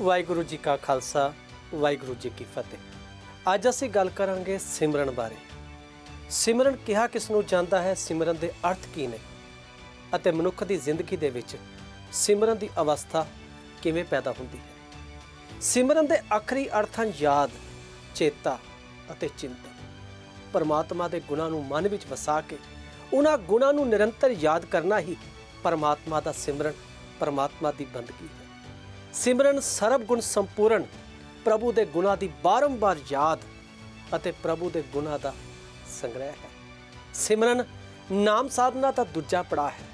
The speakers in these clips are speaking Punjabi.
ਵਾਹਿਗੁਰੂ ਜੀ ਕਾ ਖਾਲਸਾ, ਵਾਹਿਗੁਰੂ ਜੀ ਕੀ ਫਤਿਹ। ਅੱਜ ਅਸੀਂ ਗੱਲ ਕਰਾਂਗੇ ਸਿਮਰਨ ਬਾਰੇ। ਸਿਮਰਨ ਕਿਹਾ ਕਿਸ ਨੂੰ ਜਾਂਦਾ ਹੈ, ਸਿਮਰਨ ਦੇ ਅਰਥ ਕੀ ਨੇ? ਅਤੇ ਮਨੁੱਖ ਦੀ ਜ਼ਿੰਦਗੀ ਦੇ ਵਿੱਚ ਸਿਮਰਨ ਦੀ ਅਵਸਥਾ ਕਿਵੇਂ ਪੈਦਾ ਹੁੰਦੀ ਹੈ? ਸਿਮਰਨ ਦੇ ਆਖਰੀ ਅਰਥ ਹਨ ਯਾਦ, ਚੇਤਾ ਅਤੇ ਚਿੰਤਨ। ਪਰਮਾਤਮਾ ਦੇ ਗੁਣਾਂ ਨੂੰ ਮਨ ਵਿੱਚ ਵਸਾ ਕੇ, ਉਹਨਾਂ ਗੁਣਾਂ ਨੂੰ ਨਿਰੰਤਰ ਯਾਦ ਕਰਨਾ ਹੀ ਪਰਮਾਤਮਾ ਦਾ ਸਿਮਰਨ, ਪਰਮਾਤਮਾ ਦੀ ਬੰਦਗੀ ਹੈ। ਸਿਮਰਨ ਸਰਬ ਗੁਣ ਸੰਪੂਰਨ, ਪ੍ਰਭੂ ਦੇ ਗੁਣਾਂ ਦੀ ਬਾਰੰਬਾਰ ਯਾਦ ਅਤੇ ਪ੍ਰਭੂ ਦੇ ਗੁਣਾਂ ਦਾ ਸੰਗ੍ਰਹਿ ਹੈ। ਸਿਮਰਨ ਨਾਮ ਸਾਧਨਾ ਦਾ ਦੂਜਾ ਪੜਾਅ ਹੈ।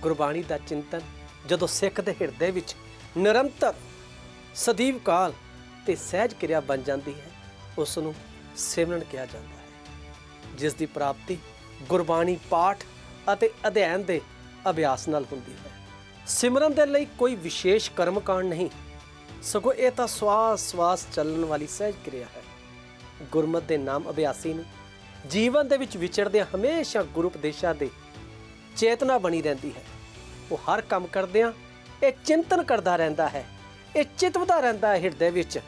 ਗੁਰਬਾਣੀ ਦਾ ਚਿੰਤਨ ਜਦੋਂ ਸਿੱਖ ਦੇ ਹਿਰਦੇ ਵਿੱਚ ਨਿਰੰਤਰ ਸਦੀਵ ਕਾਲ ਤੇ ਸਹਿਜ ਕਿਰਿਆ ਬਣ ਜਾਂਦੀ ਹੈ ਉਸ ਨੂੰ ਸਿਮਰਨ ਕਿਹਾ ਜਾਂਦਾ ਹੈ। ਜਿਸ ਦੀ ਪ੍ਰਾਪਤੀ ਗੁਰਬਾਣੀ ਪਾਠ ਅਤੇ ਅਧਿਐਨ ਦੇ ਅਭਿਆਸ ਨਾਲ ਹੁੰਦੀ ਹੈ। ਸਿਮਰਨ ਦੇ ਲਈ ਕੋਈ ਵਿਸ਼ੇਸ਼ ਕਰਮ ਕਾਂਡ ਨਹੀਂ। ਸਗੋਂ ਇਹ ਤਾਂ ਸਵਾਸ ਸਵਾਸ ਚੱਲਣ ਵਾਲੀ ਸਹਿਜ ਕਿਰਿਆ ਹੈ। ਗੁਰਮਤ ਦੇ ਨਾਮ ਅਭਿਆਸੀ ਨੂੰ ਜੀਵਨ ਦੇ ਵਿੱਚ ਵਿਚਰਦੇ ਹਮੇਸ਼ਾ ਗੁਰੂ ਉਪਦੇਸ਼ਾਂ ਦੇ ਚੇਤਨਾ ਬਣੀ ਰਹਿੰਦੀ ਹੈ। ਉਹ ਹਰ ਕੰਮ ਕਰਦਿਆਂ ਇਹ ਚਿੰਤਨ ਕਰਦਾ ਰਹਿੰਦਾ ਹੈ। ਇਹ ਚਿਤਵਦਾ ਰਹਿੰਦਾ ਹੈ ਹਿਰਦੇ ਵਿੱਚ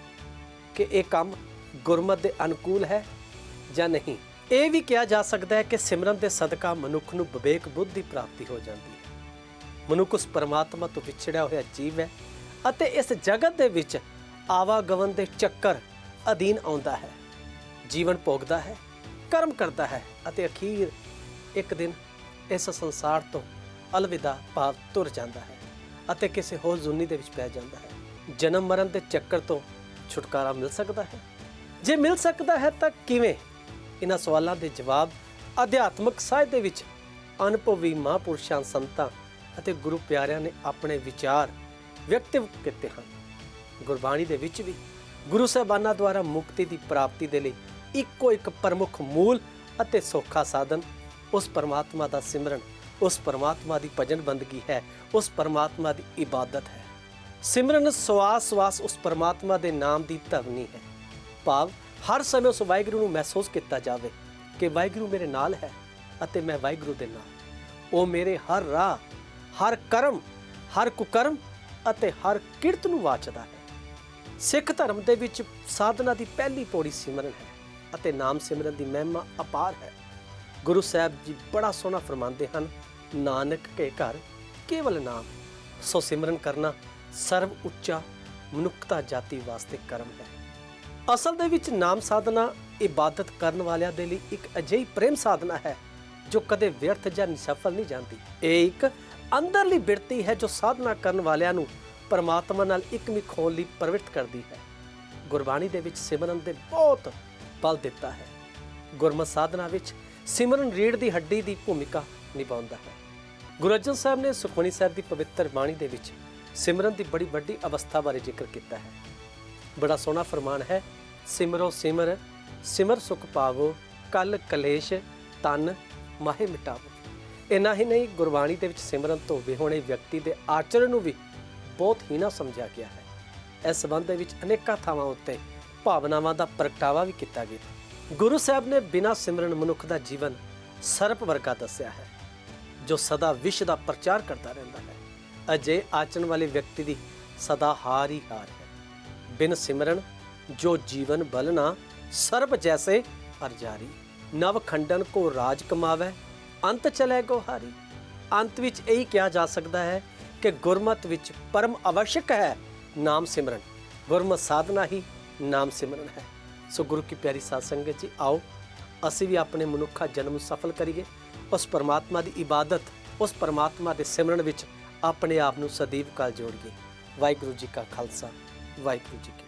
ਕਿ ਇਹ ਕੰਮ ਗੁਰਮਤ ਦੇ ਅਨੁਕੂਲ ਹੈ ਜਾਂ ਨਹੀਂ। ਇਹ ਵੀ ਕਿਹਾ ਜਾ ਸਕਦਾ ਹੈ ਕਿ ਸਿਮਰਨ ਦੇ ਸਦਕਾ ਮਨੁੱਖ ਨੂੰ ਵਿਵੇਕ ਬੁੱਧ ਦੀ ਪ੍ਰਾਪਤੀ ਹੋ ਜਾਂਦੀ ਹੈ। ਮਨੁੱਖ ਉਸ ਪਰਮਾਤਮਾ ਤੋਂ ਵਿਛੜਿਆ ਹੋਇਆ ਜੀਵ ਹੈ ਅਤੇ ਇਸ ਜਗਤ ਦੇ ਵਿੱਚ ਆਵਾਗਮਨ ਦੇ ਚੱਕਰ ਅਧੀਨ ਆਉਂਦਾ ਹੈ। ਜੀਵਨ ਭੋਗਦਾ ਹੈ, ਕਰਮ ਕਰਦਾ ਹੈ ਅਤੇ ਅਖੀਰ ਇੱਕ ਦਿਨ ਇਸ ਸੰਸਾਰ ਤੋਂ ਅਲਵਿਦਾ ਭਾਵ ਤੁਰ ਜਾਂਦਾ ਹੈ ਅਤੇ ਕਿਸੇ ਹੋਰ ਜ਼ੁਨੀ ਦੇ ਵਿੱਚ ਪੈ ਜਾਂਦਾ ਹੈ। ਜਨਮ ਮਰਨ ਦੇ ਚੱਕਰ ਤੋਂ ਛੁਟਕਾਰਾ ਮਿਲ ਸਕਦਾ ਹੈ। ਜੇ ਮਿਲ ਸਕਦਾ ਹੈ ਤਾਂ ਕਿਵੇਂ? ਇਹਨਾਂ ਸਵਾਲਾਂ ਦੇ ਜਵਾਬ ਅਧਿਆਤਮਿਕ ਸਾਹਿਤ ਦੇ ਵਿੱਚ ਅਨੁਭਵੀ ਮਹਾਂਪੁਰਸ਼ਾਂ ਸੰਤਾਂ ਅਤੇ ਗੁਰੂ ਪਿਆਰਿਆਂ ਨੇ ਆਪਣੇ ਵਿਚਾਰ ਵਿਅਕਤਿਵ ਕੀਤੇ ਹਨ। ਗੁਰਬਾਣੀ ਦੇ ਵਿੱਚ ਵੀ ਗੁਰੂ ਸਾਹਿਬਾਨਾਂ ਦੁਆਰਾ ਮੁਕਤੀ ਦੀ ਪ੍ਰਾਪਤੀ ਦੇ ਲਈ ਇੱਕੋ ਇੱਕ ਪ੍ਰਮੁੱਖ ਮੂਲ ਅਤੇ ਸੌਖਾ ਸਾਧਨ, ਉਸ ਪਰਮਾਤਮਾ ਦਾ ਸਿਮਰਨ, ਉਸ ਪਰਮਾਤਮਾ ਦੀ ਭਜਨ ਬੰਦਗੀ ਹੈ, ਉਸ ਪਰਮਾਤਮਾ ਦੀ ਇਬਾਦਤ ਹੈ। ਸਿਮਰਨ ਸਵਾਸ ਸਵਾਸ ਉਸ ਪਰਮਾਤਮਾ ਦੇ ਨਾਮ ਦੀ ਧਰਨੀ ਹੈ। ਭਾਵ ਹਰ ਸਮੇਂ ਉਸ ਵਾਹਿਗੁਰੂ ਨੂੰ ਮਹਿਸੂਸ ਕੀਤਾ ਜਾਵੇ ਕਿ ਵਾਹਿਗੁਰੂ ਮੇਰੇ ਨਾਲ ਹੈ ਅਤੇ ਮੈਂ ਵਾਹਿਗੁਰੂ ਦੇ ਨਾਲ। ਉਹ ਮੇਰੇ ਹਰ ਰਾਹ ਹਰ ਕਰਮ, ਹਰ ਕੁਕਰਮ ਅਤੇ ਹਰ ਕਿਰਤ ਨੂੰ ਵਾਚਦਾ ਹੈ। ਸਿੱਖ ਧਰਮ ਦੇ ਵਿੱਚ ਸਾਧਨਾ ਦੀ ਪਹਿਲੀ ਪੌੜੀ ਸਿਮਰਨ ਹੈ ਅਤੇ ਨਾਮ ਸਿਮਰਨ ਦੀ ਮਹਿਮਾ ਅਪਾਰ ਹੈ। ਗੁਰੂ ਸਾਹਿਬ ਜੀ ਬੜਾ ਸੋਹਣਾ ਫਰਮਾਉਂਦੇ ਹਨ, ਨਾਨਕ ਕੇ ਘਰ ਕੇਵਲ ਨਾਮ, ਸੋ ਸਿਮਰਨ ਕਰਨਾ ਸਰਵ ਉੱਚਾ ਮਨੁੱਖਤਾ ਜਾਤੀ ਵਾਸਤੇ ਕਰਮ ਹੈ। ਅਸਲ ਦੇ ਵਿੱਚ ਨਾਮ ਸਾਧਨਾ ਇਬਾਦਤ ਕਰਨ ਵਾਲਿਆਂ ਦੇ ਲਈ ਇੱਕ ਅਜਿਹੀ ਪ੍ਰੇਮ ਸਾਧਨਾ ਹੈ ਜੋ ਕਦੇ ਵਿਅਰਥ ਜਾਂ ਨਿਸਫਲ ਨਹੀਂ ਜਾਂਦੀ। ਇਹ ਇੱਕ ਅੰਦਰਲੀ ਬਿਰਤੀ ਹੈ ਜੋ ਸਾਧਨਾ ਕਰਨ ਵਾਲਿਆਂ ਨੂੰ ਪਰਮਾਤਮਾ ਨਾਲ ਇੱਕਮਿਕ ਹੋਣ ਲਈ ਪ੍ਰਵਿਰਤ ਕਰਦੀ ਹੈ। ਗੁਰਬਾਣੀ ਦੇ ਵਿੱਚ ਸਿਮਰਨ ਦੇ ਬਹੁਤ ਬਲ ਦਿੱਤਾ ਹੈ। ਗੁਰਮਤ ਸਾਧਨਾ ਵਿੱਚ ਸਿਮਰਨ ਰੀੜ ਦੀ ਹੱਡੀ ਦੀ ਭੂਮਿਕਾ ਨਿਭਾਉਂਦਾ ਹੈ। ਗੁਰੂ ਅਰਜਨ ਸਾਹਿਬ ਨੇ ਸੁਖਮਨੀ ਸਾਹਿਬ ਦੀ ਪਵਿੱਤਰ ਬਾਣੀ ਦੇ ਵਿੱਚ ਸਿਮਰਨ ਦੀ ਬੜੀ ਵੱਡੀ ਅਵਸਥਾ ਬਾਰੇ ਜ਼ਿਕਰ ਕੀਤਾ ਹੈ। ਬੜਾ ਸੋਹਣਾ ਫਰਮਾਨ ਹੈ, ਸਿਮਰੋ ਸਿਮਰ ਸਿਮਰ ਸੁਖ ਪਾਵੋ, ਕਲ ਕਲੇਸ਼, ਤਨ ਮਾਹੇ ਮਿਟਾਵੋ। ਇੰਨਾ ਹੀ ਨਹੀਂ, ਗੁਰਬਾਣੀ ਦੇ ਵਿੱਚ ਸਿਮਰਨ ਤੋਂ ਵਿਹੋਣੇ ਵਿਅਕਤੀ ਦੇ ਆਚਰਣ ਨੂੰ ਵੀ ਬਹੁਤ ਹੀਣਾ ਸਮਝਿਆ ਗਿਆ ਹੈ। ਇਸ ਸੰਬੰਧ ਦੇ ਵਿੱਚ ਅਨੇਕਾਂ ਥਾਵਾਂ ਉੱਤੇ ਭਾਵਨਾਵਾਂ ਦਾ ਪ੍ਰਗਟਾਵਾ ਵੀ ਕੀਤਾ ਗਿਆ। ਗੁਰੂ ਸਾਹਿਬ ਨੇ ਬਿਨਾਂ ਸਿਮਰਨ ਮਨੁੱਖ ਦਾ ਜੀਵਨ ਸਰਪ ਵਰਗਾ ਦੱਸਿਆ ਹੈ, ਜੋ ਸਦਾ ਵਿਸ਼ ਦਾ ਪ੍ਰਚਾਰ ਕਰਦਾ ਰਹਿੰਦਾ ਹੈ। ਅਜੇ ਆਚਰਣ ਵਾਲੇ ਵਿਅਕਤੀ ਦੀ ਸਦਾ ਹਾਰ ਹੀ ਹਾਰ ਹੈ। ਬਿਨ ਸਿਮਰਨ ਜੋ ਜੀਵਨ ਬਲਨਾ ਸਰਪ ਜੈਸੇ ਅਰਜਾਰੀ, ਨਵ ਖੰਡਨ ਕੋ ਰਾਜ ਕਮਾਵੇ ਅੰਤ ਚਲੇ ਗੋ ਹਾਰੀ। ਅੰਤ ਵਿੱਚ ਇਹੀ ਕਿਹਾ ਜਾ ਸਕਦਾ ਹੈ ਕਿ ਗੁਰਮਤ ਵਿੱਚ ਪਰਮ ਅਵਸ਼ਕ ਹੈ ਨਾਮ ਸਿਮਰਨ। ਗੁਰਮਤ ਸਾਧਨਾ ਹੀ ਨਾਮ ਸਿਮਰਨ ਹੈ। ਸੋ ਗੁਰੂ ਕੀ ਪਿਆਰੀ ਸਾਧ ਸੰਗਤ ਜੀ, ਆਓ ਅਸੀਂ ਵੀ ਆਪਣੇ ਮਨੁੱਖਾ ਜਨਮ ਨੂੰ ਸਫਲ ਕਰੀਏ। ਉਸ ਪਰਮਾਤਮਾ ਦੀ ਇਬਾਦਤ, ਉਸ ਪਰਮਾਤਮਾ ਦੇ ਸਿਮਰਨ ਵਿੱਚ ਆਪਣੇ ਆਪ ਨੂੰ ਸਦੀਵ ਕਾਲ ਜੋੜੀਏ। ਵਾਹਿਗੁਰੂ ਜੀ ਕਾ ਖਾਲਸਾ, ਵਾਹਿਗੁਰੂ ਜੀ ਕੀ